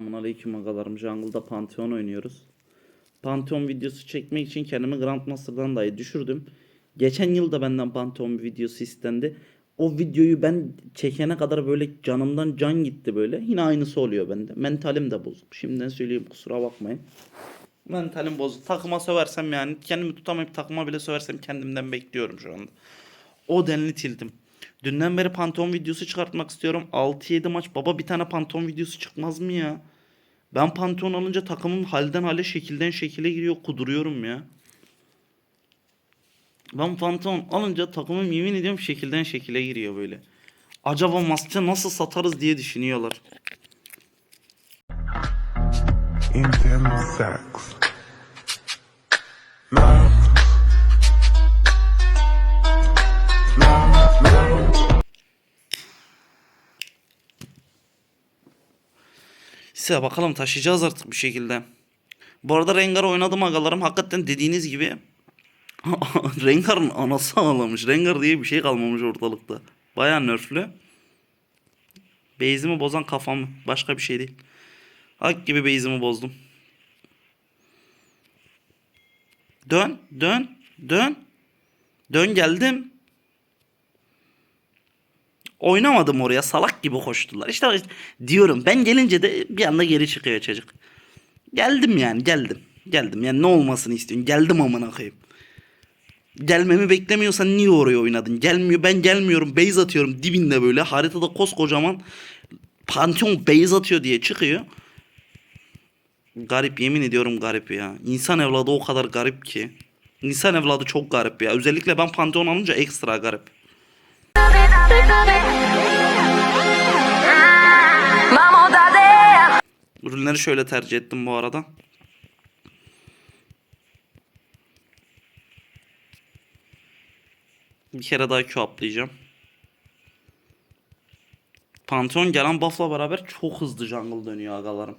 Aleyküm agalarım. Jungle'da Pantheon oynuyoruz. Pantheon videosu çekmek için kendimi Grandmaster'dan dahi düşürdüm. Geçen yıl da benden Pantheon videosu istendi. O videoyu ben çekene kadar böyle canımdan can gitti böyle. Yine aynısı oluyor bende. Mentalim de bozuk. Şimdiden söyleyeyim kusura bakmayın. Mentalim bozuk. Takıma söversem yani kendimi tutamayıp takıma bile söversem kendimden bekliyorum şu anda. O denli tildim. Dünden beri Pantheon videosu çıkartmak istiyorum. 6-7 maç. Baba bir tane Pantheon videosu çıkmaz mı ya? Ben Pantheon alınca takımım halden hale şekilden şekile giriyor. Kuduruyorum ya. Ben Pantheon alınca takımım yemin ediyorum şekilden şekile giriyor böyle. Acaba maske nasıl satarız diye düşünüyorlar. in them sacks. Love. Love, Size bakalım taşıyacağız artık bir şekilde. Bu arada Rengar oynadım agalarım. Hakikaten dediğiniz gibi Rengar'ın anası ağlamış. Rengar diye bir şey kalmamış ortalıkta. Baya nerflü. Base'imi bozan kafam. Başka bir şey değil. Hak gibi base'imi bozdum. Dön, dön, dön. Dön geldim. Oynamadım oraya. Salak gibi koştular. İşte diyorum ben gelince de bir anda geri çıkıyor çocuk. Geldim yani geldim. Geldim yani ne olmasını istiyorsun? Geldim amına koyayım. Gelmemi beklemiyorsan niye oraya oynadın? Gelmiyor ben gelmiyorum. Base atıyorum dibinde böyle. Haritada koskocaman Pantheon base atıyor diye çıkıyor. Garip yemin ediyorum garip ya. İnsan evladı o kadar garip ki. İnsan evladı çok garip ya. Özellikle ben Pantheon alınca ekstra garip. Ürünleri şöyle tercih ettim bu arada. Bir kere daha Q atlayacağım. Pantheon gelen buff'la beraber çok hızlı jungle dönüyor agalarım.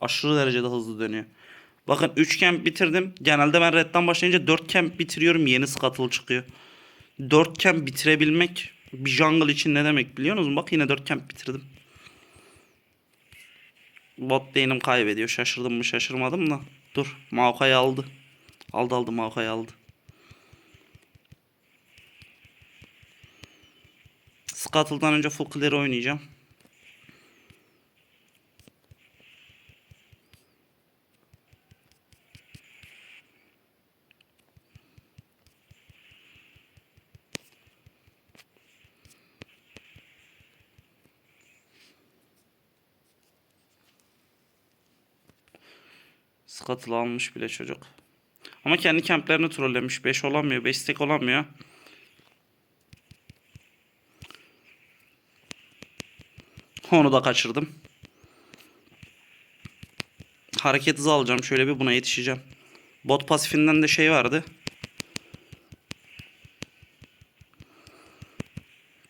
Aşırı derecede hızlı dönüyor. Bakın 3 camp bitirdim. Genelde ben redden başlayınca 4 camp bitiriyorum. Yeni scuttle çıkıyor. 4 camp bitirebilmek bir jungle için ne demek biliyor musunuz? Bak yine 4 camp bitirdim. Bot lane'im kaybediyor. Şaşırdım mı şaşırmadım da. Dur. Maokai'yi aldı. Aldı aldı Maokai'yi aldı. Scuttle'dan önce full clear oynayacağım. Scuttle almış bile çocuk. Ama kendi kemplerini trollemiş. 5 olamıyor. 5 stack olamıyor. Onu da kaçırdım. Hareket hızı alacağım. Şöyle bir buna yetişeceğim. Bot pasifinden de şey vardı.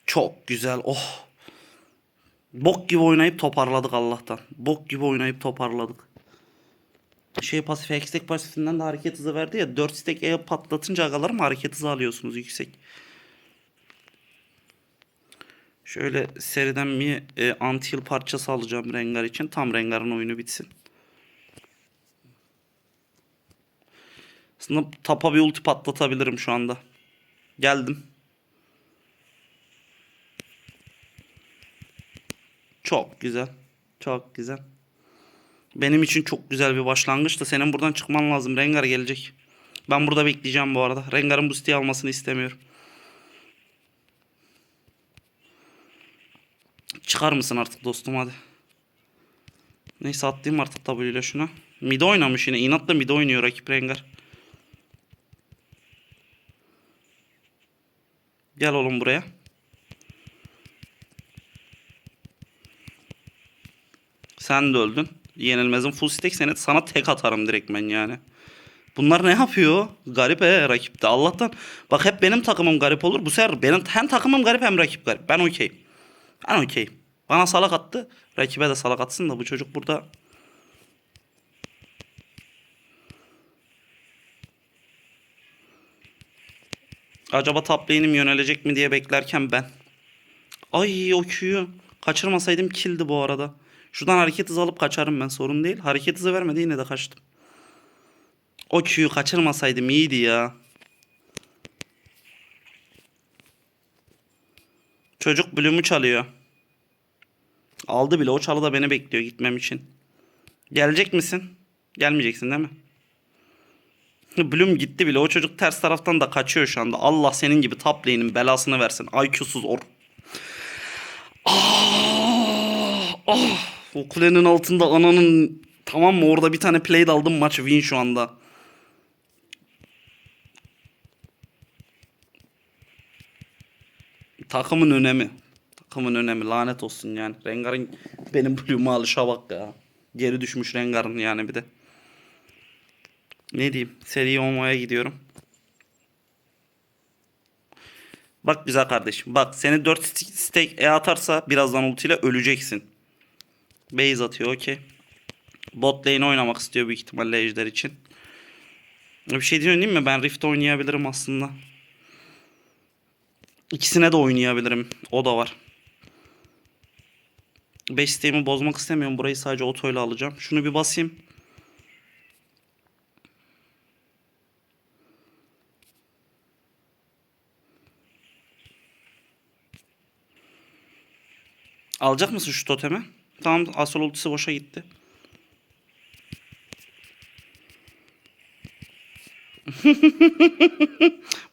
Çok güzel. Oh. Bok gibi oynayıp toparladık Allah'tan. Bok gibi oynayıp toparladık. Şey pasif, ekstek pasifinden de hareket hızı verdi ya. 4 stack E patlatınca agalarım hareket hızı alıyorsunuz yüksek. Şöyle seriden bir e, anti heal parçası alacağım Rengar için. Tam Rengar'ın oyunu bitsin. Aslında tapa bir ulti patlatabilirim şu anda. Geldim. Çok güzel. Çok güzel. Benim için çok güzel bir başlangıç da senin buradan çıkman lazım. Rengar gelecek. Ben burada bekleyeceğim bu arada. Rengar'ın bu siteyi almasını istemiyorum. Çıkar mısın artık dostum hadi. Neyse atlayayım artık W ile şuna. Mid oynamış yine. İnatla mid oynuyor rakip Rengar. Gel oğlum buraya. Sen de öldün. Yenilmez'in full stack seni sana tek atarım direkt ben yani. Bunlar ne yapıyor? Garip he rakipte. Allah'tan bak hep benim takımım garip olur. Bu sefer benim hem takımım garip hem rakip garip. Ben okeyim. Ben okeyim. Bana salak attı. Rakibe de salak atsın da bu çocuk burada Acaba top yönelecek mi diye beklerken ben. Ay o Q'yu kaçırmasaydım killdi bu arada. Şuradan hareket hızı alıp kaçarım ben sorun değil. Hareket hızı vermedi yine de kaçtım. O Q'yu kaçırmasaydım iyiydi ya. Çocuk Bloom'u çalıyor. Aldı bile o çalı da beni bekliyor gitmem için. Gelecek misin? Gelmeyeceksin değil mi? Bloom gitti bile. O çocuk ters taraftan da kaçıyor şu anda. Allah senin gibi top lane'in belasını versin. IQ'suz or. Ah, ah. O kulenin altında ananın tamam mı orada bir tane play aldım maç win şu anda. Takımın önemi. Takımın önemi lanet olsun yani. Rengar'ın benim Bloom'u alışa bak ya. Geri düşmüş Rengar'ın yani bir de. Ne diyeyim? Seri olmaya gidiyorum. Bak güzel kardeşim. Bak seni 4 stack E atarsa birazdan ultiyle öleceksin. Base atıyor okey. Bot lane oynamak istiyor büyük ihtimalle ejder için. Bir şey diyeyim değil mi? Ben Rift oynayabilirim aslında. İkisine de oynayabilirim. O da var. 5 stack'imi bozmak istemiyorum. Burayı sadece otoyla alacağım. Şunu bir basayım. Alacak mısın şu totemi? Tamam asıl ultisi boşa gitti.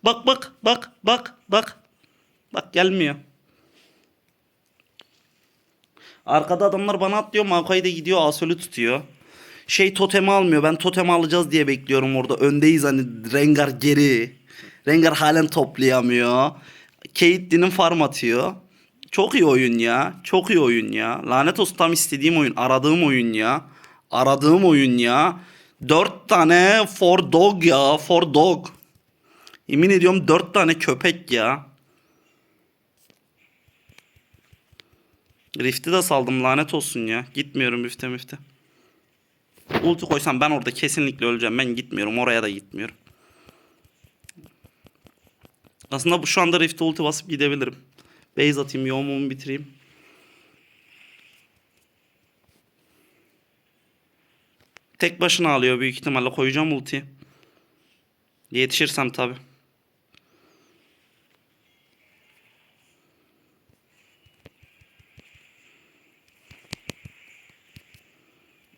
bak bak bak bak bak. Bak gelmiyor. Arkada adamlar bana atlıyor. Maokai de gidiyor Asol'ü tutuyor. Şey totemi almıyor. Ben totemi alacağız diye bekliyorum orada. Öndeyiz hani Rengar geri. Rengar halen toplayamıyor. Caitlyn'in farm atıyor. Çok iyi oyun ya. Çok iyi oyun ya. Lanet olsun tam istediğim oyun. Aradığım oyun ya. Aradığım oyun ya. Dört tane for dog ya. For dog. Yemin ediyorum dört tane köpek ya. Rift'i de saldım lanet olsun ya. Gitmiyorum Rift'e müfte. Ulti koysam ben orada kesinlikle öleceğim. Ben gitmiyorum. Oraya da gitmiyorum. Aslında bu şu anda Rift'e ulti basıp gidebilirim. Base atayım, yoğumumu bitireyim. Tek başına alıyor büyük ihtimalle. Koyacağım ultiyi. Yetişirsem tabi.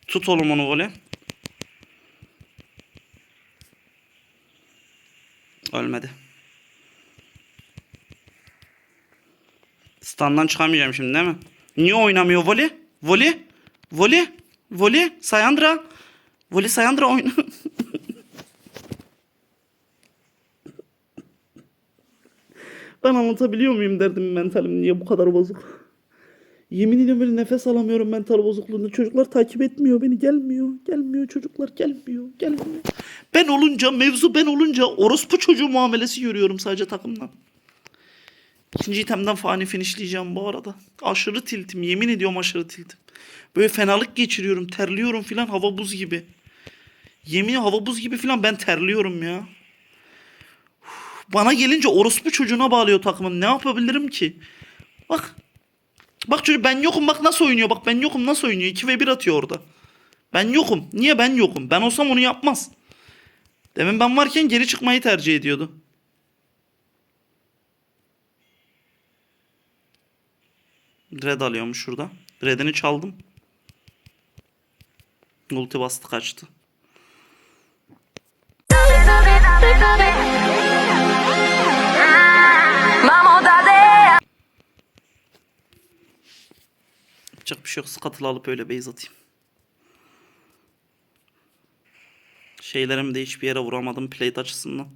Tut oğlum onu voley. Ölmedi. Standdan çıkamayacağım şimdi değil mi? Niye oynamıyor voley? Voley? Voley? Voley? Sayandra? Voley Sayandra oyna. ben anlatabiliyor muyum derdim mentalim niye bu kadar bozuk. Yemin ediyorum böyle nefes alamıyorum mental bozukluğunda. Çocuklar takip etmiyor beni. Gelmiyor. Gelmiyor çocuklar. Gelmiyor. Gelmiyor. Ben olunca mevzu ben olunca orospu çocuğu muamelesi görüyorum sadece takımdan. İkinci itemden fani finishleyeceğim bu arada. Aşırı tiltim. Yemin ediyorum aşırı tiltim. Böyle fenalık geçiriyorum. Terliyorum filan hava buz gibi. Yemin hava buz gibi filan ben terliyorum ya. Bana gelince orospu çocuğuna bağlıyor takımın. Ne yapabilirim ki? Bak. Bak çocuk ben yokum bak nasıl oynuyor. Bak ben yokum nasıl oynuyor. 2 ve 1 atıyor orada. Ben yokum. Niye ben yokum? Ben olsam onu yapmaz. Demin ben varken geri çıkmayı tercih ediyordu. Red alıyormuş şurada. Red'ini çaldım. Ulti bastı kaçtı. Yapacak bir şey yok. Scuttle alıp öyle base atayım. Şeylerimi de hiçbir yere vuramadım plate açısından.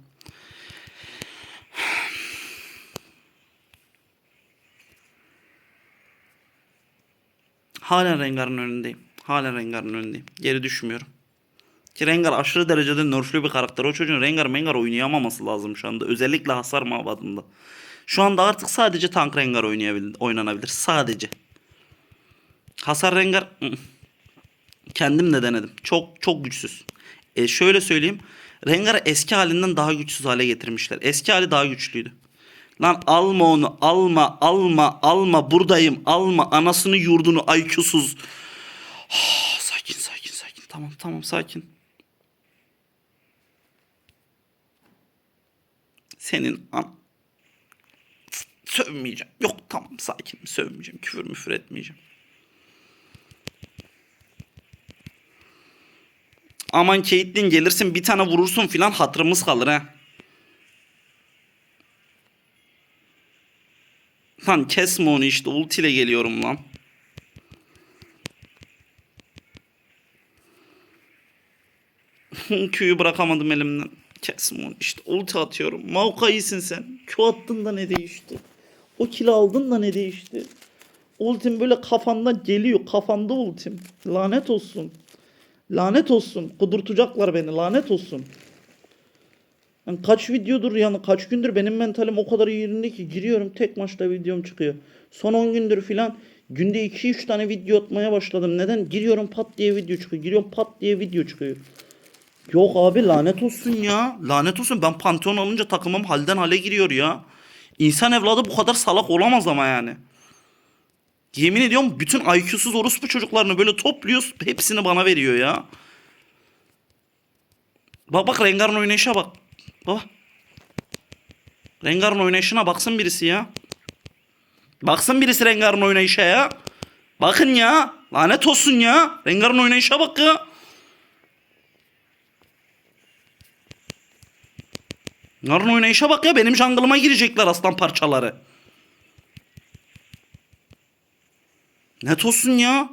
Halen Rengar'ın önündeyim. Halen Rengar'ın önündeyim. Geri düşmüyorum. Ki Rengar aşırı derecede nerflü bir karakter. O çocuğun Rengar Mengar oynayamaması lazım şu anda. Özellikle hasar mabadında. Şu anda artık sadece tank Rengar oynanabilir. Sadece. Hasar Rengar kendim de denedim. Çok çok güçsüz. E şöyle söyleyeyim. Rengar'ı eski halinden daha güçsüz hale getirmişler. Eski hali daha güçlüydü. Lan alma onu alma alma alma buradayım alma anasını yurdunu IQ'suz. Ah, sakin sakin sakin. Tamam tamam sakin. Senin an... Sövmeyeceğim. Yok tamam sakin. Sövmeyeceğim. Küfür müfür etmeyeceğim. Aman Caitlyn gelirsin bir tane vurursun filan hatırımız kalır ha. Lan kesme onu işte ultiyle geliyorum lan. Q'yu bırakamadım elimden. Kesme onu işte ulti atıyorum. Mauka iyisin sen. Q attın da ne değişti? O kill aldın da ne değişti? Ultim böyle kafanda geliyor. Kafanda ultim. Lanet olsun. Lanet olsun. Kudurtacaklar beni. Lanet olsun. Yani kaç videodur yani kaç gündür benim mentalim o kadar yerinde ki giriyorum tek maçta videom çıkıyor. Son 10 gündür filan günde 2-3 tane video atmaya başladım. Neden? Giriyorum pat diye video çıkıyor. Giriyorum pat diye video çıkıyor. Yok abi lanet olsun ya. Lanet olsun ben Pantheon alınca takımım halden hale giriyor ya. İnsan evladı bu kadar salak olamaz ama yani. Yemin ediyorum bütün IQ'suz orospu çocuklarını böyle topluyor hepsini bana veriyor ya. Bak bak Rengar'ın oynayışa bak. Bak. Rengar'ın oynayışına baksın birisi ya. Baksın birisi Rengar'ın oynayışa ya. Bakın ya. Lanet olsun ya. Rengar'ın oynayışa bak ya. Rengar'ın oynayışa bak ya. Benim jungle'ıma girecekler aslan parçaları. Net olsun ya.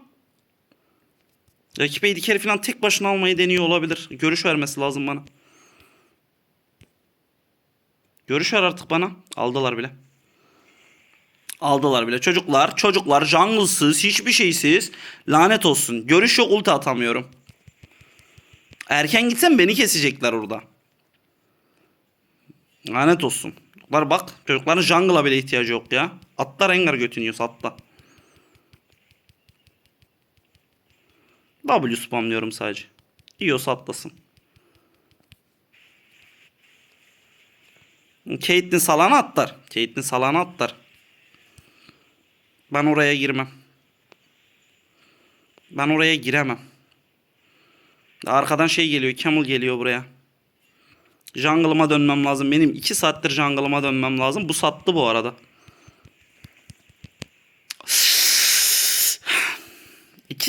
Rakip AD carry falan tek başına almayı deniyor olabilir. Görüş vermesi lazım bana. Görüş ver artık bana. Aldılar bile. Aldılar bile. Çocuklar, çocuklar jungle'sız, hiçbir şeysiz. Lanet olsun. Görüş yok ulti atamıyorum. Erken gitsem beni kesecekler orada. Lanet olsun. Çocuklar bak. Çocukların jungle'a bile ihtiyacı yok ya. Atla Rengar götünüyorsa atla. W spamlıyorum sadece. Yiyorsa atlasın. Caitlyn salana atlar. Caitlyn salana atlar. Ben oraya girmem. Ben oraya giremem. Arkadan şey geliyor. Camel geliyor buraya. Jungle'ıma dönmem lazım. Benim 2 saattir jungle'ıma dönmem lazım. Bu sattı bu arada.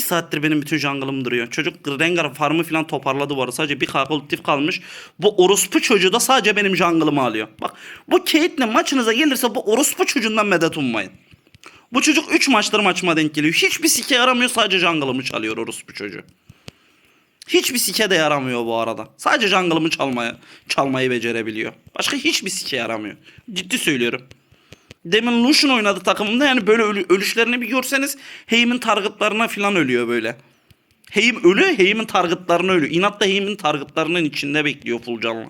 Saattir benim bütün jungle'ım duruyor. Çocuk Rengar farmı falan toparladı bu arada. Sadece bir kolektif kalmış. Bu orospu çocuğu da sadece benim jungle'ımı alıyor. Bak bu Caitlyn maçınıza gelirse bu orospu çocuğundan medet ummayın. Bu çocuk 3 maçtır maçıma denk geliyor. Hiçbir sike yaramıyor sadece jungle'ımı çalıyor orospu çocuğu. Hiçbir sike de yaramıyor bu arada. Sadece jungle'ımı çalmaya, çalmayı becerebiliyor. Başka hiçbir sike yaramıyor. Ciddi söylüyorum. Demin Lucian oynadı takımında yani böyle ölü- ölüşlerini bir görseniz Heim'in targetlarına falan ölüyor böyle. Heim ölü, Heim'in targetlarına ölüyor. İnat da Heim'in targetlarının içinde bekliyor full canlı.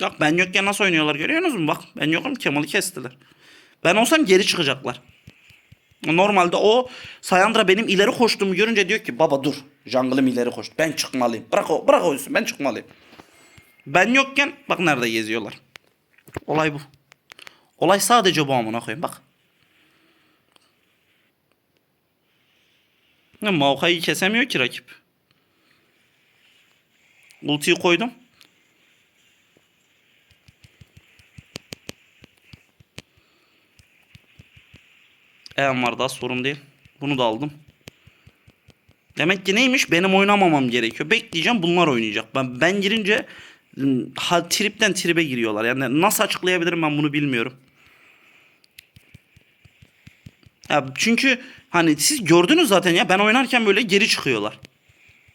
Bak ben yokken nasıl oynuyorlar görüyorsunuz mu? Bak ben yokum Kemal'i kestiler. Ben olsam geri çıkacaklar. Normalde o Sayandra benim ileri koştuğumu görünce diyor ki baba dur. Jungle'ım ileri koştu. Ben çıkmalıyım. Bırak o, bırak o üstü. Ben çıkmalıyım. Ben yokken bak nerede geziyorlar. Olay bu. Olay sadece bu amına koyayım bak. Ne Maokai'yi kesemiyor ki rakip. Ultiyi koydum. Eğen var daha sorun değil. Bunu da aldım. Demek ki neymiş? Benim oynamamam gerekiyor. Bekleyeceğim bunlar oynayacak. Ben ben girince ım, ha, tripten tribe giriyorlar. Yani nasıl açıklayabilirim ben bunu bilmiyorum. Ya çünkü hani siz gördünüz zaten ya ben oynarken böyle geri çıkıyorlar.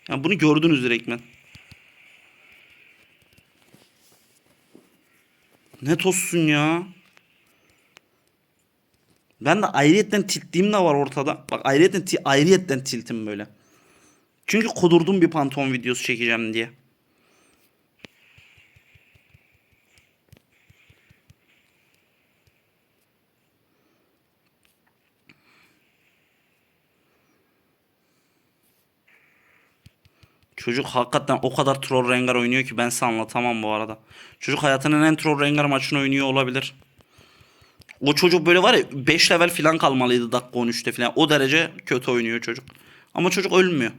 Yani bunu gördünüz direktmen. Net olsun ya. Ben de ayrıyetten tiltliğim de var ortada. Bak ayrıyetten, ayrıyetten tiltim böyle. Çünkü kudurdum bir pantolon videosu çekeceğim diye. Çocuk hakikaten o kadar troll rengar oynuyor ki ben size anlatamam bu arada. Çocuk hayatının en troll rengar maçını oynuyor olabilir. O çocuk böyle var ya 5 level falan kalmalıydı dakika 13'te falan. O derece kötü oynuyor çocuk. Ama çocuk ölmüyor.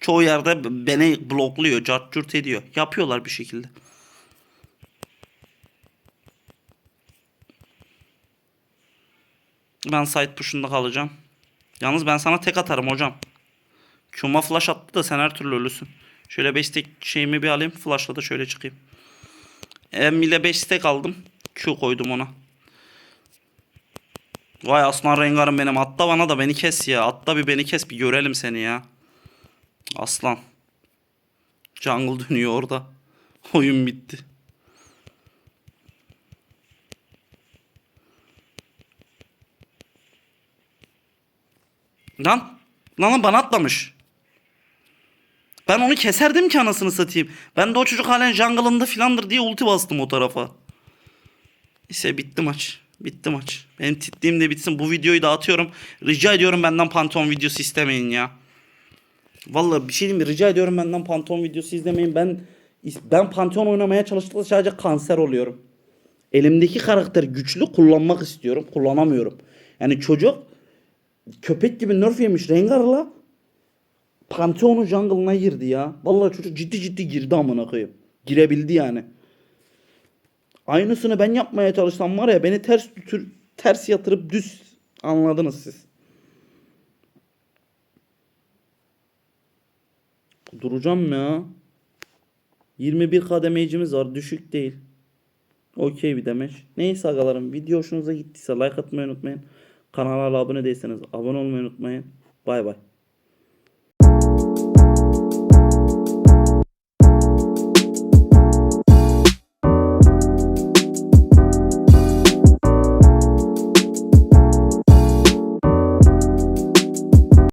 Çoğu yerde beni blokluyor, cart ediyor. Yapıyorlar bir şekilde. Ben side push'unda kalacağım. Yalnız ben sana tek atarım hocam. Q'ma flash attı da sen her türlü ölüsün. Şöyle 5 stack şeyimi bir alayım. Flash'la da şöyle çıkayım. Em ile 5 stack aldım. Q koydum ona. Vay aslan rengarım benim. Atla bana da beni kes ya. Atla bir beni kes bir görelim seni ya. Aslan. Jungle dönüyor orada. Oyun bitti. Lan. Lan bana atlamış. Ben onu keserdim ki anasını satayım. Ben de o çocuk halen jungle'ında filandır diye ulti bastım o tarafa. İşte bitti maç. Bitti maç. Benim titliğim de bitsin. Bu videoyu da atıyorum. Rica ediyorum benden Pantheon videosu istemeyin ya. Vallahi bir şey diyeyim mi? Rica ediyorum benden Pantheon videosu izlemeyin. Ben ben Pantheon oynamaya çalıştıkça sadece kanser oluyorum. Elimdeki karakter güçlü kullanmak istiyorum. Kullanamıyorum. Yani çocuk köpek gibi nerf yemiş Rengar'la Pantheon'un jungle'ına girdi ya. Vallahi çocuk ciddi ciddi girdi amına koyayım. Girebildi yani. Aynısını ben yapmaya çalışsam var ya beni ters tür, ters yatırıp düz anladınız siz. Duracağım ya. 21 kademecimiz var. Düşük değil. Okey bir demeç. Neyse agalarım video hoşunuza gittiyse like atmayı unutmayın. Kanala abone değilseniz abone olmayı unutmayın. Bay bay.